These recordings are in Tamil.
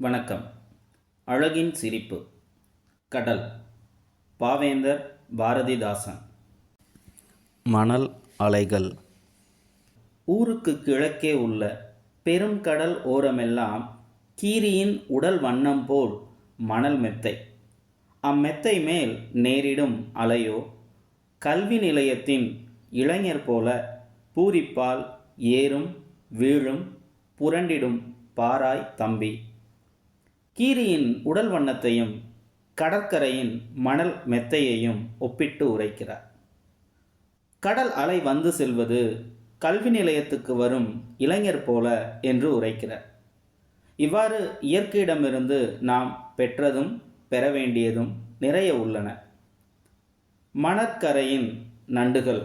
வணக்கம். அழகின் சிரிப்பு. கடல். பாவேந்தர் பாரதிதாசன். மணல் அலைகள். ஊருக்கு கிழக்கே உள்ள பெரும் கடல் ஓரமெல்லாம் கீரியின் உடல் வண்ணம் போல் மணல் மெத்தை. அம்மெத்தை மேல் நேரிடும் அலையோ கல்வி நிலையத்தின் இளைஞர் போல பூரிப்பால் ஏறும் வீழும் புரண்டிடும் பாராய் தம்பி. கீரியின் உடல் வண்ணத்தையும் கடற்கரையின் மணல் மெத்தையையும் ஒப்பிட்டு உரைக்கிறார். கடல் அலை வந்து செல்வது கல்வி நிலையத்துக்கு வரும் இளைஞர் போல என்று உரைக்கிறார். இவ்வாறு இயற்கையிடமிருந்து நாம் பெற்றதும் பெற வேண்டியதும் நிறைய உள்ளன. மணற்கரையின் நண்டுகள்.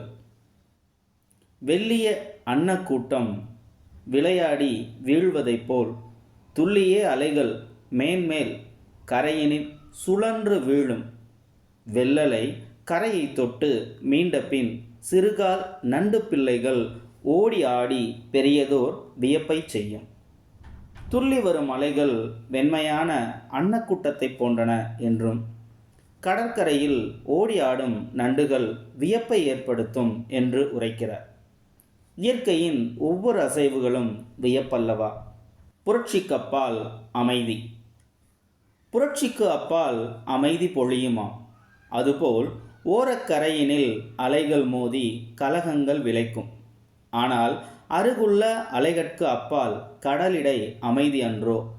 வெள்ளிய அன்னக்கூட்டம் விளையாடி வீழ்வதைப் போல் துள்ளியே அலைகள் மேன்மேல் கரையினில் சுழன்று வீழும் வெள்ளலை கரையை தொட்டு மீண்ட பின் சிறுகால் நண்டு பிள்ளைகள் ஓடி ஆடி பெரியதோர் வியப்பை செய்யும். துள்ளி வரும் அலைகள் வெண்மையான அன்னக்கூட்டத்தைப் போன்றன என்றும் கடற்கரையில் ஓடி ஆடும் நண்டுகள் வியப்பை ஏற்படுத்தும் என்று உரைக்கிறார். இயற்கையின் ஒவ்வொரு அசைவுகளும் வியப்பல்லவா? புரட்சிக்கு அப்பால் அமைதி. புரட்சிக்கு அப்பால் அமைதி பொழியுமா? அதுபோல் ஓரக்கரையினில் அலைகள் மோதி கலகங்கள் விளைக்கும். ஆனால் அருகுள்ள அலைகட்கு அப்பால் கடலிடை அமைதி அன்றோ?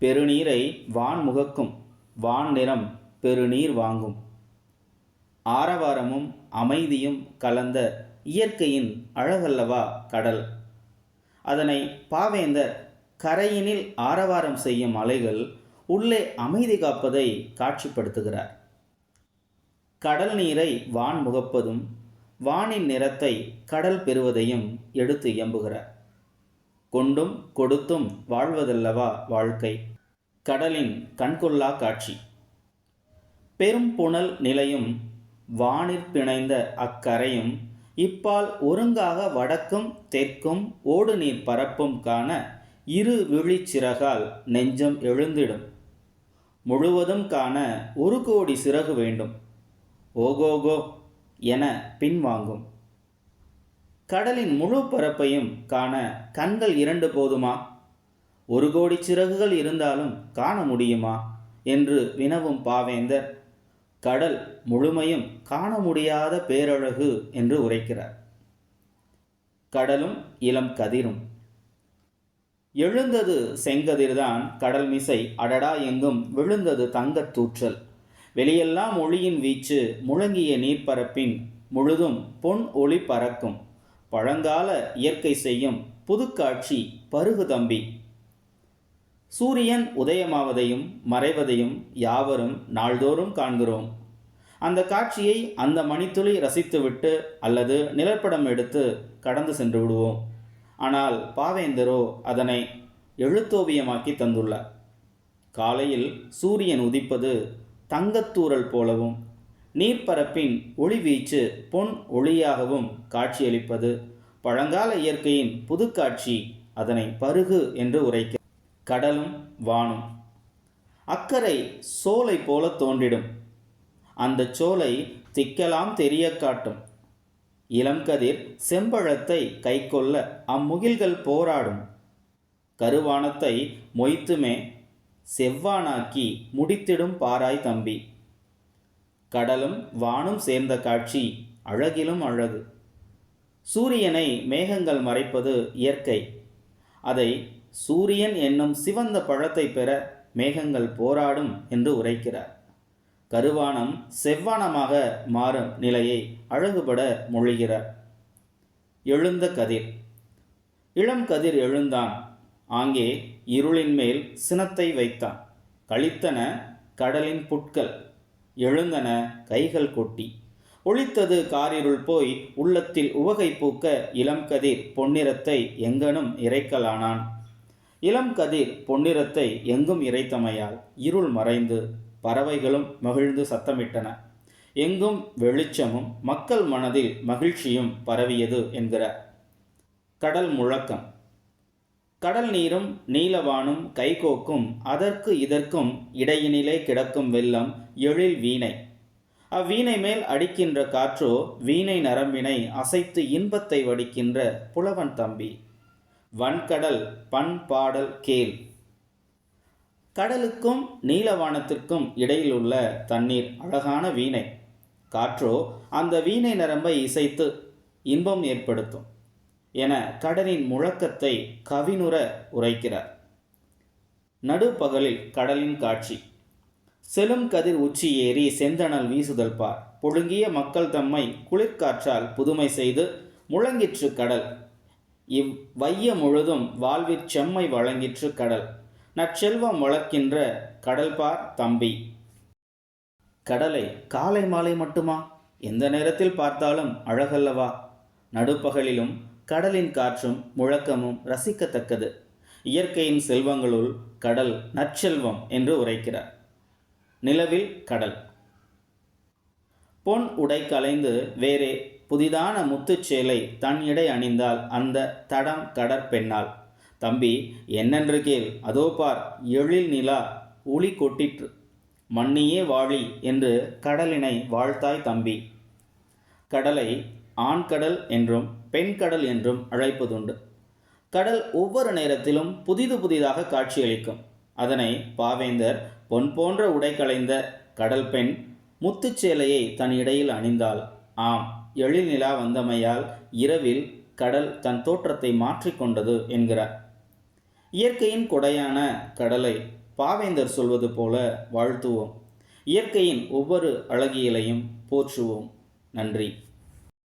பெருநீரை வான் முகக்கும் வான் நிறம் பெருநீர் வாங்கும். ஆரவாரமும் அமைதியும் கலந்த இயற்கையின் அழகல்லவா கடல். அதனை பாவேந்தர் கரையினில் ஆரவாரம் செய்யும் அலைகள் உள்ளே அமைதி காப்பதை காட்சிப்படுத்துகிறார். கடல் நீரை வான் முகப்பதும் வானின் நிறத்தை கடல் பெறுவதையும் எடுத்து இயம்புகிறார். கொண்டும் கொடுத்தும் வாழ்வதல்லவா வாழ்க்கை? கடலின் கண்கொள்ளா காட்சி. பெரும் புனல் நிலையும் வானிற் பிணைந்த அக்கரையும் இப்பால் ஒருங்காக வடக்கும் தெற்கும் ஓடுநீர் பரப்பும் காண இரு விழிச்சிறகால் நெஞ்சம் எழுந்திடும். முழுவதும் காண ஒரு கோடி சிறகு வேண்டும். ஓகோகோ என பின்வாங்கும் கடலின் முழு பரப்பையும் காண கண்கள் இரண்டு போதுமா? ஒரு கோடி சிறகுகள் இருந்தாலும் காண முடியுமா? என்று வினவும் பாவேந்தர். கடல் முழுமையும் காண முடியாத பேரழகு என்று உரைக்கிறார். கடலும் இளம் கதிரும். எழுந்தது செங்கதிர்தான் கடல் மிசை அடடா எங்கும் விழுந்தது தங்கத் தூற்றல். வெளியெல்லாம் ஒளியின் வீச்சு முழங்கிய நீர்ப்பரப்பின் முழுதும் பொன் ஒளி பறக்கும். பழங்கால இயற்கை செய்யும் புதுக்காட்சி பருகு தம்பி. சூரியன் உதயமாவதையும் மறைவதையும் யாவரும் நாள்தோறும் காண்கிறோம். அந்த காட்சியை அந்த மணித்துளி ரசித்துவிட்டு அல்லது நிலப்படம் எடுத்து கடந்து சென்று விடுவோம். ஆனால் பாவேந்தரோ அதனை எழுத்தோவியமாக்கி தந்துள்ளார். காலையில் சூரியன் உதிப்பது தங்கத்தூரல் போலவும் நீர்ப்பரப்பின் ஒளிவீச்சு பொன் ஒளியாகவும் காட்சியளிப்பது பழங்கால இயற்கையின் புதுக்காட்சி அதனை பருகு என்று உரைக்க கடலும் வானும். அக்கறை சோலை போல தோன்றிடும். அந்த சோலை திக்கலாம் தெரிய காட்டும். இளம்கதிர் செம்பழத்தை கைக்கொள்ள அம்முகில்கள் போராடும். கருவானத்தை மொய்த்துமே செவ்வானாக்கி முடித்திடும் பாராய் தம்பி. கடலும் வானும் சேர்ந்த காட்சி அழகிலும் அழகு. சூரியனை மேகங்கள் மறைப்பது இயற்கை. அதை சூரியன் என்னும் சிவந்த பழத்தை பெற மேகங்கள் போராடும் என்று உரைக்கிறார். கருவானம் செவ்வானமாக மாறும் நிலையை அழகுபட மொழிகிறார். எழுந்த கதிர். இளம் கதிர் எழுந்தான். ஆங்கே இருளின் மேல் சினத்தை வைத்தான். கழித்தன கடலின் புட்கள். எழுந்தன கைகள் கொட்டி. ஒளித்தது காரிருள் போய் உள்ளத்தில் உவகை பூக்க இளம் கதிர் பொன்னிறத்தை எங்கனும் இறைக்கலானான். இளம் கதிர் பொன்னிறத்தை எங்கும் இறைத்தமையால் இருள் மறைந்து பறவைகளும் மகிழ்ந்து சத்தமிட்டன. எங்கும் வெளிச்சமும் மக்கள் மனதில் மகிழ்ச்சியும் பரவியது என்கிறார் கடல் முழக்கம். கடல் நீரும் நீலவானும் கைகோக்கும் அதற்கு இதற்கும் இடையினிலே கிடக்கும் வெள்ளம் எழில் வீணை. அவ்வீணை மேல் அடிக்கின்ற காற்றோ வீணை நரம்பினை அசைத்து இன்பத்தை வடிக்கின்ற புலவன் தம்பி. வன்கடல் பண் பாடல் கேள். கடலுக்கும் நீலவானத்திற்கும் இடையில் உள்ள தண்ணீர் அழகான வீணை. காற்றோ அந்த வீணை நரம்பை இசைத்து இன்பம் ஏற்படுத்தும் என கடலின் முழக்கத்தை கவினுற உரைக்கிறார். நடுப்பகலில் கடலின் காட்சி. செலும் கதிர் உச்சி ஏறி செந்தணல் வீசுதல் பார். புழுங்கிய மக்கள் தம்மை குளிர்காற்றால் புதுமை செய்து முழங்கிற்று கடல். இவ் வைய முழுதும் வாழ்விற் செம்மை வழங்கிற்று கடல். நற்செல்வம் வளர்க்கின்ற கடல்பார் தம்பி. கடலை காலை மாலை மட்டுமா? எந்த நேரத்தில் பார்த்தாலும் அழகல்லவா? நடுப்பகலிலும் கடலின் காற்றும் முழக்கமும் ரசிக்கத்தக்கது. இயற்கையின் செல்வங்களுள் கடல் நற்செல்வம் என்று உரைக்கிறார். நிலவில் கடல். பொன் உடை கலைந்து வேறே புதிதான முத்துச்சேலை தன் இடை அணிந்தால் அந்த தடம் கடற்பெண்ணாள் தம்பி என்னென்று கேள் அதோ பார் எழில் நிலா ஒளி கொட்டிற்று. மண்ணியே வாழி என்று கடலினை வாழ்த்தாய் தம்பி. கடலை ஆண் கடல் என்றும் பெண் கடல் என்றும் அழைப்பதுண்டு. கடல் ஒவ்வொரு நேரத்திலும் புதிது புதிதாக காட்சியளிக்கும். அதனை பாவேந்தர் பொன் போன்ற உடை கலைந்த கடல் பெண் முத்துச்சேலையை தன் இடையில் அணிந்தாள். ஆம் எழில் நிலா வந்தமையால் இரவில் கடல் தன் தோற்றத்தை மாற்றிக்கொண்டது என்கிறார். இயற்கையின் கொடையான கடலை பாவேந்தர் சொல்வது போல வாழ்த்துவோம். இயற்கையின் ஒவ்வொரு அழகியலையும் போற்றுவோம். நன்றி.